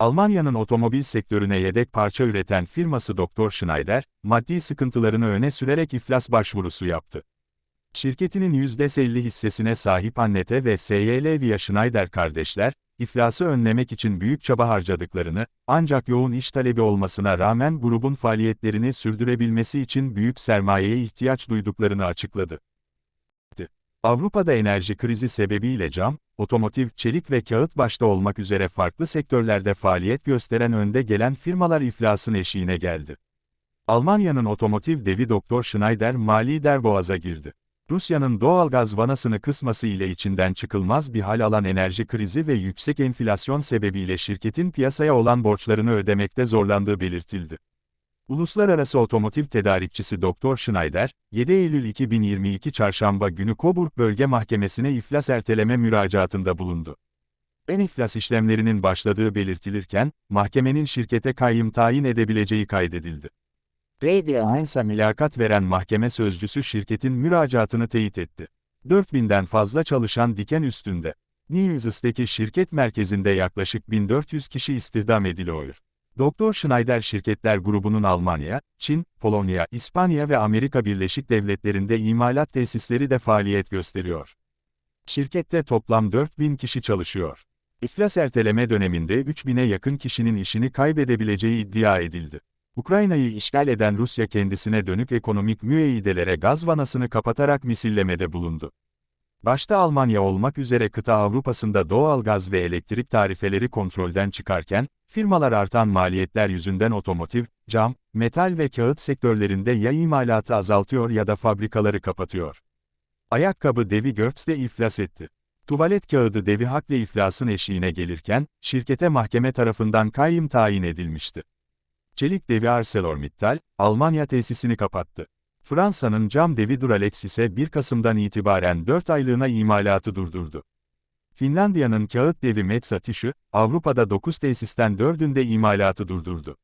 Almanya'nın otomobil sektörüne yedek parça üreten firması Dr. Schneider, maddi sıkıntılarını öne sürerek iflas başvurusu yaptı. Şirketinin %50 hissesine sahip Annette ve SYL Via Schneider kardeşler, iflası önlemek için büyük çaba harcadıklarını, ancak yoğun iş talebi olmasına rağmen grubun faaliyetlerini sürdürebilmesi için büyük sermayeye ihtiyaç duyduklarını açıkladı. Avrupa'da enerji krizi sebebiyle cam, otomotiv, çelik ve kağıt başta olmak üzere farklı sektörlerde faaliyet gösteren önde gelen firmalar iflasın eşiğine geldi. Almanya'nın otomotiv devi Dr. Schneider mali derboğaza girdi. Rusya'nın doğal gaz vanasını kısması ile içinden çıkılmaz bir hal alan enerji krizi ve yüksek enflasyon sebebiyle şirketin piyasaya olan borçlarını ödemekte zorlandığı belirtildi. Uluslararası otomotiv tedarikçisi Dr. Schneider, 7 Eylül 2022 Çarşamba günü Coburg Bölge Mahkemesi'ne iflas erteleme müracaatında bulundu. En iflas işlemlerinin başladığı belirtilirken, mahkemenin şirkete kayyım tayin edebileceği kaydedildi. Radio 1'a mülakat veren mahkeme sözcüsü şirketin müracaatını teyit etti. 4000'den fazla çalışan diken üstünde. News'teki şirket merkezinde yaklaşık 1400 kişi istihdam ediliyor. Dr. Schneider Şirketler Grubu'nun Almanya, Çin, Polonya, İspanya ve Amerika Birleşik Devletleri'nde imalat tesisleri de faaliyet gösteriyor. Şirkette toplam 4000 kişi çalışıyor. İflas erteleme döneminde 3000'e yakın kişinin işini kaybedebileceği iddia edildi. Ukrayna'yı işgal eden Rusya kendisine dönük ekonomik müeyyidelere gaz vanasını kapatarak misillemede bulundu. Başta Almanya olmak üzere kıta Avrupa'sında doğal gaz ve elektrik tarifeleri kontrolden çıkarken, firmalar artan maliyetler yüzünden otomotiv, cam, metal ve kağıt sektörlerinde ya imalatı azaltıyor ya da fabrikaları kapatıyor. Ayakkabı devi Görts de iflas etti. Tuvalet kağıdı devi Hakle iflasın eşiğine gelirken, şirkete mahkeme tarafından kayyım tayin edilmişti. Çelik devi ArcelorMittal, Almanya tesisini kapattı. Fransa'nın cam devi Duralex ise 1 Kasım'dan itibaren 4 aylığına imalatı durdurdu. Finlandiya'nın kağıt devi Metsä Tissue, Avrupa'da 9 tesisten 4'ünde imalatı durdurdu.